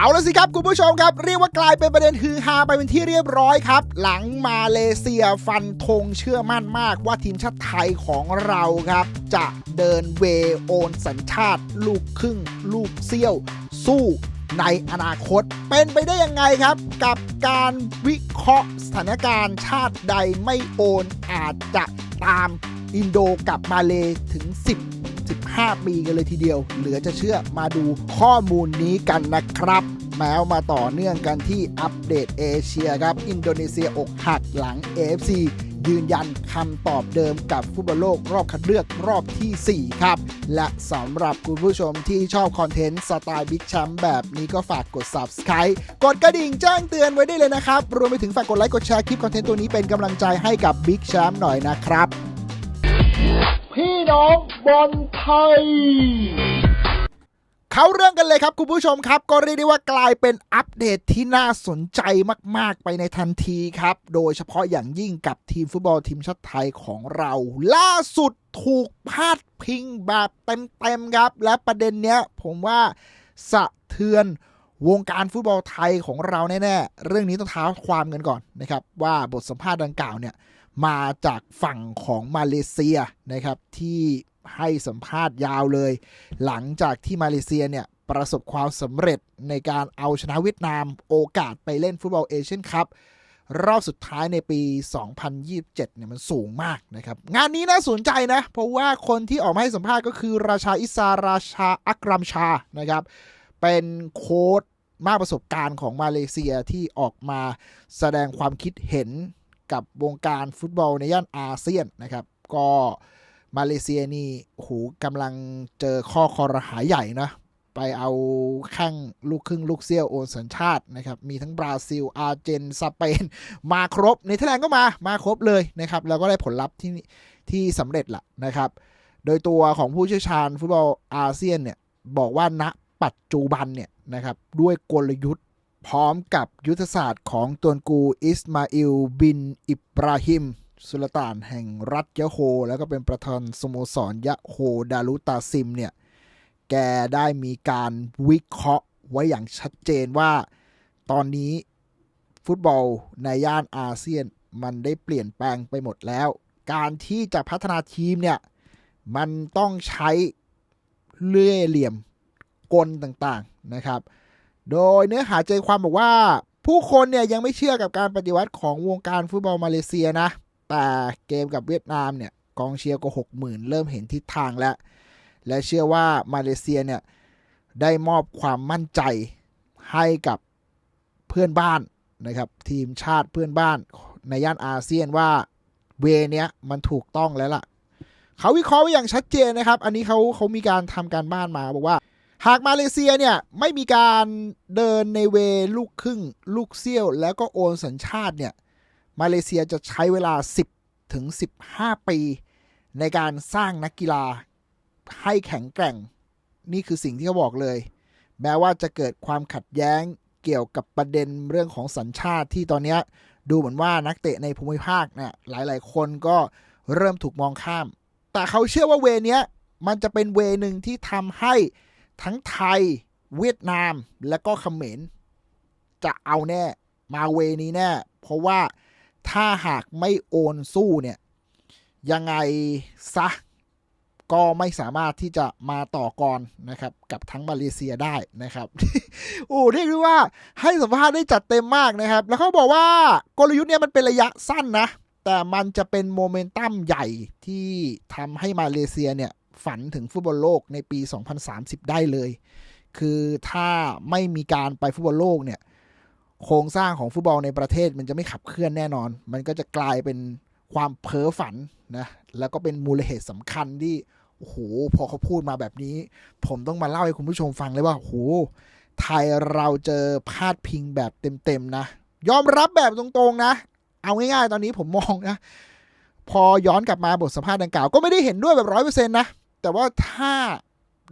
เอาละสิครับคุณผู้ชมครับ เรียกว่ากลายเป็นประเด็นฮือฮาไปเป็นที่เรียบร้อยครับ หลังมาเลเซียฟันธงเชื่อมั่นมากว่าทีมชาติไทยของเราครับ จะเดินเวโอนสัญชาติ ลูกครึ่ง ลูกเซี่ยว สู้ในอนาคตเป็นไปได้ยังไงครับ กับการวิเคราะห์สถานการณ์ชาติใดไม่โอนอาจจะตามอินโดกับมาเลถึง 10 15 ปีกันเลยทีเดียว เหลือจะเชื่อมาดูข้อมูลนี้กันนะครับแม้วมาต่อเนื่องกันที่อัปเดตเอเชียครับ อินโดนีเซียอกหักหลัง AFC ยืนยันคำตอบเดิมกับฟุตบอลโลกรอบคัดเลือกรอบทีสี่ 4 ครับ และสำหรับคุณผู้ชมที่ชอบคอนเทนต์สไตล์บิ๊กแชมป์แบบนี้ก็ฝากกด Subscribe กดกระดิ่งแจ้งเตือนไว้ได้เลยนะครับ รวมไปถึงฝากกดไลค์กดแชร์คลิปคอนเทนต์ตัวนี้เป็นกำลังใจให้กับบิ๊กแชมป์หน่อยนะครับ น้องบอลไทย เขาเรื่องกันเลยครับ คุณผู้ชมครับ ก็เรียกได้ว่ากลายเป็นอัปเดตที่น่าสนใจมาก ๆ ไปในทันทีครับ โดยเฉพาะอย่างยิ่งกับทีมฟุตบอลทีมชาติไทยของเรา ล่าสุดถูกพาดพิงแบบเต็ม ๆ ครับ และประเด็นเนี้ย ผมว่าสะเทือนวงการฟุตบอลไทยของเราแน่ ๆ เรื่องนี้ต้องเท้าความกันก่อนนะครับ ว่าบทสัมภาษณ์ดังกล่าวเนี่ย มาจากฝั่งของมาเลเซียนะครับที่ให้สัมภาษณ์ยาวเลย หลังจากที่มาเลเซียเนี่ยประสบความสำเร็จในการเอาชนะเวียดนามโอกาสไปเล่นฟุตบอลเอเชียนคัพรอบสุดท้ายในปี 2027 เนี่ยมันสูงมากนะครับ งานนี้น่าสนใจนะ เพราะว่าคนที่ออกมาให้สัมภาษณ์ก็คือราชาอิสาราชาอักรัมชานะครับ เป็นโค้ดมากประสบการณ์ของมาเลเซียที่ออกมาแสดงความคิดเห็น กับวงการฟุตบอลในย่านอาเซียนนะครับ ก็มาเลเซียนี่โอ้โหกำลังเจอข้อคอรหาใหญ่นะไปเอาข้างลูกครึ่งลูกเซี่ยวโอนสัญชาตินะครับ มีทั้งบราซิล อาร์เจน สเปน มาครบในเทแลนด์ก็มา มาครบเลยนะครับ แล้วก็ได้ผลลัพธ์ที่ที่สำเร็จละนะครับ โดยตัวของผู้เชี่ยวชาญฟุตบอลอาเซียนเนี่ย บอกว่าณปัจจุบันเนี่ยนะครับ ด้วยกลยุทธ์ พร้อมกับยุทธศาสตร์ของตวนกูอิสมาอิลบินอิบราฮิม สุลต่านแห่งรัฐยะโฮ แล้วก็เป็นประธานสโมสรยะโฮดารุตาซิมเนี่ย แกได้มีการวิเคราะห์ไว้อย่างชัดเจนว่า ตอนนี้ฟุตบอลในย่านอาเซียนมันได้เปลี่ยนแปลงไปหมดแล้ว การที่จะพัฒนาทีมเนี่ย มันต้องใช้เลื่อยเหลี่ยมกลต่างๆนะครับ โดยเนื้อหาใจความบอกว่า ผู้คนเนี่ยยังไม่เชื่อกับการปฏิวัติของวงการฟุตบอลมาเลเซียนะ แต่เกมกับเวียดนามเนี่ยกองเชียร์ก็หกหมื่นเริ่มเห็นทิศทางแล้ว และเชื่อว่ามาเลเซียเนี่ยได้มอบความมั่นใจให้กับเพื่อนบ้านนะครับทีมชาติเพื่อนบ้านในย่านอาเซียนว่าเวเนี้ยมันถูกต้องแล้วล่ะ เขาวิเคราะห์ไว้อย่างชัดเจนนะครับ อันนี้เขาเขามีการทำการบ้านมาบอกว่า หากมาเลเซียเนี่ยไม่มีการเดินในเวลูกครึ่ง ลูกเซี่ยว แล้วก็โอนสัญชาติเนี่ยมาเลเซียจะใช้เวลา 10 ถึง 15 ปี ในการสร้างนักกีฬาให้แข็งแกร่ง นี่คือสิ่งที่เขาบอกเลย แม้ว่าจะเกิดความขัดแย้งเกี่ยวกับประเด็นเรื่องของสัญชาติที่ตอนนี้ดูเหมือนว่านักเตะในภูมิภาคเนี่ยหลายๆ คนก็เริ่มถูกมองข้าม แต่เขาเชื่อว่าเวเนี้ยมันจะเป็นเวหนึ่งที่ทำให้ ทั้งไทย เวียดนาม และก็เขมรจะเอาแน่ มาเวนี้แน่ เพราะว่าถ้าหากไม่โอนสู้เนี่ย ยังไงซะก็ไม่สามารถที่จะมาต่อกรนะครับ กับทั้งมาเลเซียได้นะครับโอ้เรียกได้ว่าให้สัมภาษณ์ได้จัดเต็มมากนะครับ แล้วเขาบอกว่ากลยุทธ์เนี่ยมันเป็นระยะสั้นนะ แต่มันจะเป็นโมเมนตัมใหญ่ที่ทำให้มาเลเซียเนี่ย ฝันถึงฟุตบอลโลกในปี 2030 ได้เลย คือถ้าไม่มีการไปฟุตบอลโลกเนี่ย โครงสร้างของฟุตบอลในประเทศมันจะไม่ขับเคลื่อนแน่นอน มันก็จะกลายเป็นความเพ้อฝันนะ แล้วก็เป็นมูลเหตุสำคัญที่ โอ้โห พอเขาพูดมาแบบนี้ ผมต้องมาเล่าให้คุณผู้ชมฟังเลยว่า โอ้โห ไทยเราเจอพาดพิงแบบเต็มๆนะ ยอมรับแบบตรงๆนะ เอาง่ายๆ ตอนนี้ผมมองนะ พอย้อนกลับมาบทสัมภาษณ์ดังกล่าว ก็ไม่ได้เห็นด้วยแบบร้อยเปอร์เซ็นต์นะ แต่ว่าถ้า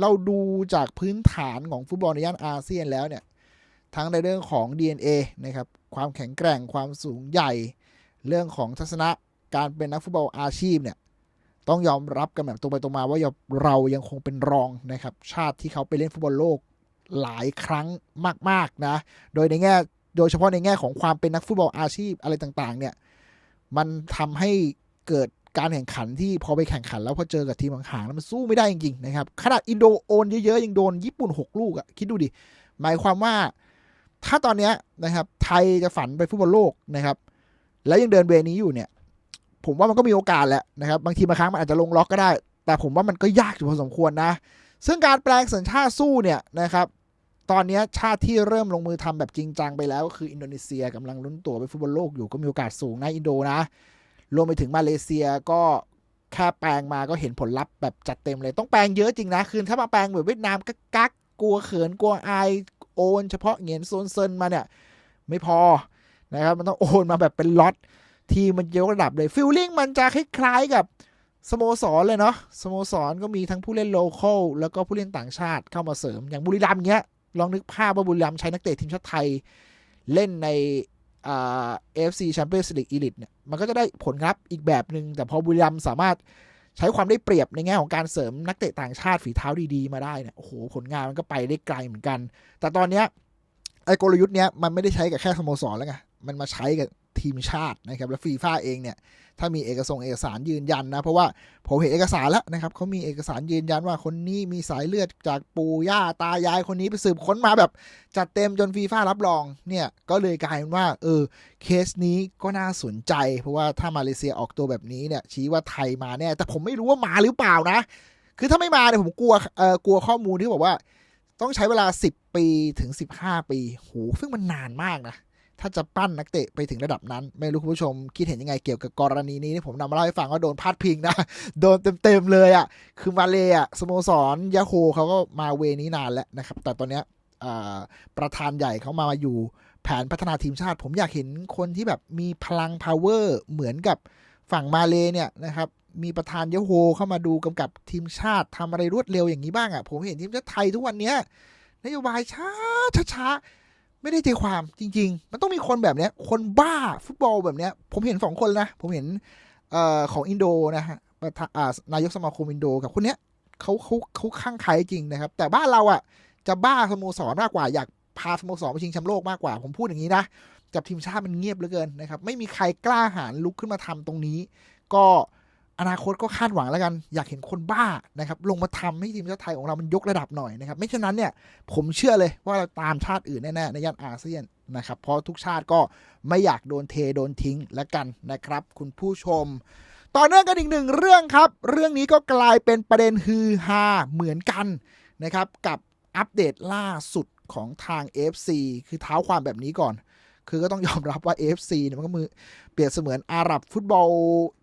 เราดูจากพื้นฐานของฟุตบอลในย่านอาเซียนแล้วเนี่ย ทั้งในเรื่องของ DNA นะครับ ความแข็งแกร่ง ความสูงใหญ่ เรื่องของทัศนะ การเป็นนักฟุตบอลอาชีพเนี่ย ต้องยอมรับกันแบบตรงไปตรงมาว่าเรายังคงเป็นรองนะครับ ชาติที่เขาไปเล่นฟุตบอลโลกหลายครั้งมาก ๆ นะ โดยในแง่ โดยเฉพาะในแง่ของความเป็นนักฟุตบอลอาชีพอะไรต่าง ๆ เนี่ย มันทำให้เกิด การแข่งขันที่พอไปแข่งขันแล้วพอเจอกับทีมห่างๆแล้วมันสู้ไม่ได้จริงๆนะครับขนาดอินโดโอนเยอะๆยังโดนญี่ปุ่น 6 ลูกอะคิดดูดิ หมายความว่าถ้าตอนเนี้ยนะครับไทยจะฝันไปฟุตบอลโลกนะครับ แล้วยังเดินเวนี้อยู่เนี่ย ผมว่ามันก็มีโอกาสแหละนะครับ บางทีบางครั้งมันอาจจะลงล็อกก็ได้ แต่ผมว่ามันก็ยากอยู่พอสมควรนะ ซึ่งการแปลงสัญชาติสู้เนี่ยนะครับตอนนี้ชาติที่เริ่มลงมือทำแบบจริงจังไปแล้วก็คืออินโดนีเซียกำลังลุ้นตัวไปฟุตบอลโลกอยู่ก็มีโอกาสสูงนะอินโดนะ รวมไปถึงมาเลเซียก็แค่แปลงมาก็เห็นผลลัพธ์แบบจัดเต็มเลย ต้องแปลงเยอะจริงนะ คือถ้ามาแปลงแบบเวียดนามก็กักกลัวเขินกลัวอายโอนเฉพาะเงียนโซนเซินมาเนี่ย ไม่พอนะครับมันต้องโอนมาแบบเป็นล็อตทีมันยกระดับเลยฟิลลิ่งมันจะคล้ายๆกับสโมสรเลยเนาะสโมสรก็มีทั้งผู้เล่นโลเคอลแล้วก็ผู้เล่นต่างชาติเข้ามาเสริมอย่างบุรีรัมย์เงี้ยลองนึกภาพว่าบุรีรัมย์ใช้นักเตะทีมชาติไทย เล่นใน อ่าเอฟซีแชมเปี้ยนส์ลีกอีลิทเนี่ยมันก็จะได้ผลลัพธ์อีกแบบหนึง่งแต่พอบุรีรัมสามารถใช้ความได้เปรียบในแง่ของการเสริมนักเตะต่างชาติฝีเท้าดีๆ มาได้เนี่ยโอ้โหผลงานมันก็ไปได้ไกลเหมือนกัน แต่ตอนเนี้ยไอ้กลยุทธ์เนี้ยมันไม่ได้ใช้กับแค่สโมสรแล้วไงมันมาใช้กับ ทีมชาตินะครับแล้วฟีฟ่าเองเนี่ยถ้ามีเอกสงเอกสารยืนยันนะ เพราะว่าผมเห็นเอกสารแล้วนะครับเขามีเอกสารยืนยันว่าคนนี้มีสายเลือดจากปู่ย่าตายายคนนี้ไปสืบค้นมาแบบ จัดเต็มจนฟีฟ่ารับรองเนี่ยก็เลยกลายเป็นว่าเออเคสนี้ก็น่าสนใจ เพราะว่าถ้ามาเลเซียออกตัวแบบนี้เนี่ยชี้ว่าไทยมาแน่แต่ผมไม่รู้ว่ามาหรือเปล่านะ คือถ้าไม่มาเนี่ยผมกลัวเออกลัวข้อมูลที่บอกว่าต้องใช้เวลา 10 ปีถึง 15 ปี โห ซึ่งมันนานมากนะ ถ้าจะปั้นนักเตะไปถึงระดับนั้น ไม่รู้คุณผู้ชมคิดเห็นยังไงเกี่ยวกับกรณีนี้ที่ผมนำมาเล่าให้ฟังว่าโดนพาดพิงนะ โดนเต็มๆเลยอะ่ะ คือมาเลยอะสโมสรยาโฮเขาก็มาเวนี้นานแล้วนะครับ แต่ตอนเนี้ยประธานใหญ่เขามาอยู่แผนพัฒนาทีมชาติ ผมอยากเห็นคนที่แบบมีพลัง power เหมือนกับฝั่งมาเลเนี่ยนะครับมีประธานยาโฮเข้ามาดูกำกับทีมชาติทำอะไรรวดเร็วอย่างนี้บ้างอะ่ะผมเห็นทีมชาติไทยทุกวันเนี้ยนโยบายช้าช้าๆ ไม่ได้ใจความจริง ๆ มันต้องมีคนแบบเนี้ย คนบ้าฟุตบอลแบบเนี้ย ผมเห็นสองคนนะผมเห็นเอ่อของอินโดนะฮะานายกสมาคมอินโดกับคนเนี้ยเขาเขาเขาข้างใครจริงนะครับ แต่บ้านเราอะ จะบ้าสโมสรมากกว่าอยากพาสโมสรไปชิงแชมป์โลกมากกว่า ผมพูดอย่างนี้นะกับทีมชาติมันเงียบเหลือเกินนะครับ ไม่มีใครกล้าหาญลุกขึ้นมาทำตรงนี้ ก็ อนาคตก็คาดหวังแล้วกัน อยากเห็นคนบ้านะครับ ลงมาทำให้ทีมชาติไทยของเรามันยกระดับหน่อยนะครับ ไม่เช่นนั้นเนี่ย ผมเชื่อเลยว่าเราตามชาติอื่นแน่ๆในย่านอาเซียนนะครับ เพราะทุกชาติก็ไม่อยากโดนเทโดนทิ้งแล้วกันนะครับ คุณผู้ชม ต่อเนื่องกันอีกหนึ่งเรื่องครับ เรื่องนี้ก็กลายเป็นประเด็นฮือฮาเหมือนกันนะครับ กับอัปเดตล่าสุดของทาง FC คือเท้าความแบบนี้ก่อน คือก็ต้องยอมรับว่า AFC เนี่ยมันก็มือเปรียบเสมือนอาหรับฟุตบอล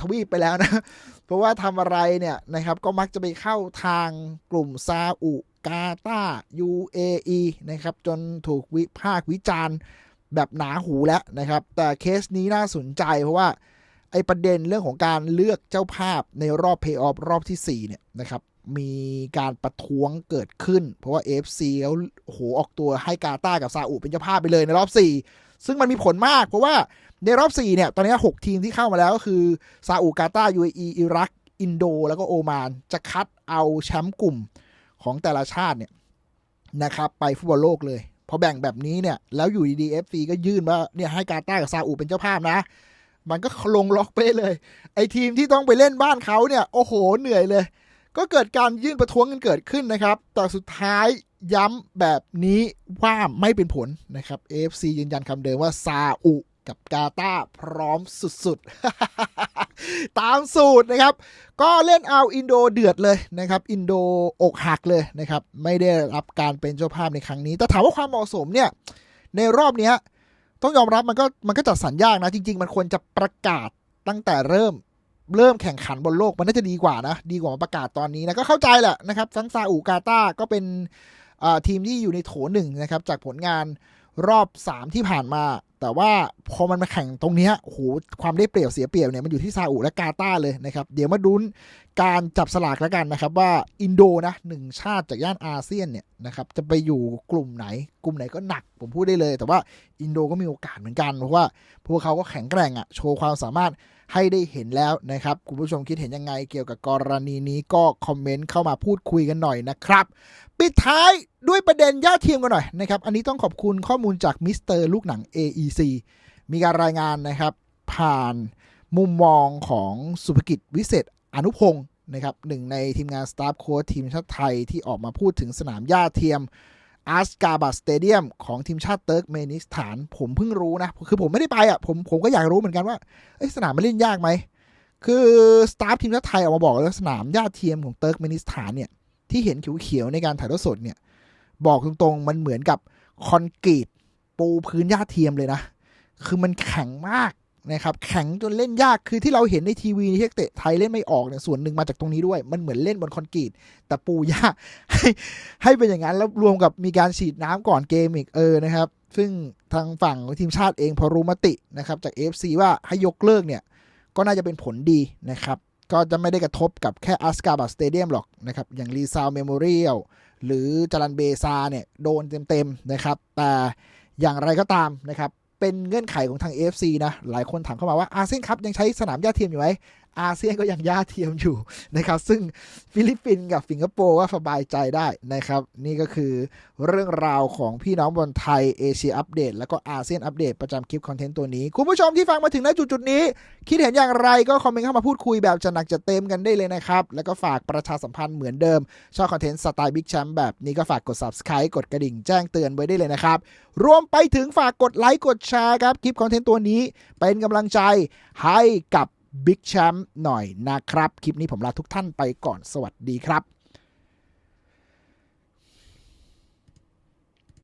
ทวีปไปแล้วนะ เพราะว่าทำอะไรเนี่ยนะครับก็มักจะไปเข้าทางกลุ่มซาอุกาตา UAE นะครับจนถูกวิพากษ์วิจารณ์แบบหนาหูแล้วนะครับ แต่เคสนี้น่าสนใจเพราะว่าไอประเด็นเรื่องของการเลือกเจ้าภาพในรอบเพย์ออฟรอบที่ 4 เนี่ยนะครับ มีการประท้วงเกิดขึ้น เพราะว่า AFC เขาโอ้โหออกตัวให้กาตากับซาอุเป็นเจ้าภาพไปเลยในรอบ 4 ซึ่งมันมีผลมากเพราะว่าในรอบ 4 เนี่ย ตอนนี้ 6 ทีมที่เข้ามาแล้วก็คือ ซาอุกาตาร์ UAE อิรัก อินโด แล้วก็โอมาน จะคัดเอาแชมป์กลุ่มของแต่ละชาติเนี่ยนะครับไปฟุตบอลโลกเลยพอแบ่งแบบนี้เนี่ย แล้วอยู่ดีๆ FC ก็ยื่นว่าเนี่ยให้กาตากับซาอุเป็นเจ้าภาพนะ มันก็ลงล็อกไปเลย ไอทีมที่ต้องไปเล่นบ้านเขาเนี่ย โอ้โห เหนื่อยเลย ก็เกิดการยื่นประท้วงกันเกิดขึ้นนะครับ แต่สุดท้าย ย้ำแบบนี้ว่าไม่เป็นผลนะครับ AFC ยืนยันคำเดิมว่าซาอุกับกาตาร์พร้อมสุดๆ ตามสูตรนะครับ ก็เล่นเอาอินโดเดือดเลยนะครับ อินโดอกหักเลยนะครับ ไม่ได้รับการเป็นเจ้าภาพในครั้งนี้ แต่ถามว่าความเหมาะสมเนี่ย ในรอบนี้ต้องยอมรับมันก็มันก็จัดสรรยากนะ จริง ๆ มันควรจะประกาศตั้งแต่เริ่มเริ่มแข่งขันบนโลกมันน่าจะดีกว่านะ ดีกว่ามาประกาศตอนนี้นะ ก็เข้าใจแหละนะครับทั้งซาอุกาตาร์ก็เป็น ทีมที่อยู่ในโถหนึ่งนะครับจากผลงานรอบ 3 ที่ผ่านมา แต่ว่าพอมันมาแข่งตรงเนี้ยโอ้โหความได้เปรียบเสียเปรียบเนี่ยมันอยู่ที่ซาอุและกาตาร์เลยนะครับ เดี๋ยวมาดูการจับสลากแล้วกันนะครับ ว่าอินโดนะหนึ่งชาติจากย่านอาเซียนเนี่ยนะครับจะไปอยู่กลุ่มไหน กลุ่มไหนก็หนัก ผมพูดได้เลย แต่ว่าอินโดก็มีโอกาสเหมือนกันเพราะว่าพวกเขาก็แข็งแกร่งอะ่ะโชว์ความสามารถ ให้ได้เห็นแล้วนะครับ คุณผู้ชมคิดเห็นยังไงเกี่ยวกับกรณีนี้ก็คอมเมนต์เข้ามาพูดคุยกันหน่อยนะครับ ปิดท้ายด้วยประเด็นย่าเทียมกันหน่อยนะครับอันนี้ต้องขอบคุณข้อมูลจากมิสเตอร์ลูกหนัง AEC มีการรายงานนะครับ ผ่านมุมมองของสุภกิจวิเศษอนุพงศ์นะครับหนึ่งในทีมงานสตาฟโค้ชทีมชาติไทยที่ออกมาพูดถึงสนามหญ้าเทียม อาสกาบัสสเตเดียมของทีมชาติเติร์กเมนิสถาน ผมเพิ่งรู้นะ คือผมไม่ได้ไปอะผมผมก็อยากรู้เหมือนกันว่าเอ้ยสนามมันเล่นยากไหม คือสตาฟทีมชาติไทยออกมาบอกแล้วสนามหญ้าเทียมของเติร์กเมนิสถานเนี่ยที่เห็นเขียวๆในการถ่ายทอดสดเนี่ย บอกตรงๆมันเหมือนกับคอนกรีตปูพื้นหญ้าเทียมเลยนะ คือมันแข็งมาก นะครับแข็งจนเล่นยากคือที่เราเห็นในทีวีที่นักเตะไทยเล่นไม่ออกเนี่ยส่วนหนึ่งมาจากตรงนี้ด้วยมันเหมือนเล่นบนคอนกรีตแต่ปูหญ้าให้ให้เป็นอย่างนั้นแล้วรวมกับมีการฉีดน้ำก่อนเกมอีกเออนะครับ ซึ่งทางฝั่งทีมชาติเองพอรู้มตินะครับจาก AFC ว่าให้ยกเลิกเนี่ยก็น่าจะเป็นผลดีนะครับก็จะไม่ได้กระทบกับแค่อัสกาบัสสเตเดียมหรอกนะครับอย่างรีซาวเมโมเรียลหรือจารันเบซาเนี่ยโดนเต็มๆนะครับแต่อย่างไรก็ตามนะครับ เป็นเงื่อนไขของทาง AFC นะ หลายคนถามเข้ามาว่าอาเซียนครับยังใช้สนามหญ้าเทียมอยู่ไหม อาเซียนก็ยังหญ้าเทียมอยู่นะครับ ซึ่งฟิลิปปินส์กับสิงคโปร์ว่าสบายใจได้นะครับ นี่ก็คือเรื่องราวของพี่น้องบอลไทยเอเชียอัปเดตแล้วก็อาเซียนอัปเดตประจำคลิปคอนเทนต์ตัวนี้ คุณผู้ชมที่ฟังมาถึงณจุดๆนี้ คิดเห็นอย่างไรก็คอมเมนต์เข้ามาพูดคุยแบบจะหนักจะเต็มกันได้เลยนะครับ แล้วก็ฝากประชาสัมพันธ์เหมือนเดิม ชอบคอนเทนต์สไตล์บิ๊กแชมป์แบบนี้ก็ฝากกด subscribe กดกระดิ่งแจ้งเตือนไว้ได้เลยนะครับรวมไปถึงฝากกดไลค์กดแชร์ครับคลิปคอนเทนต์ตัวนี้ เป็นกำลังใจให้กับ บิ๊กแชมป์หน่อยนะครับ คลิปนี้ผมลาทุกท่านไปก่อนสวัสดีครับ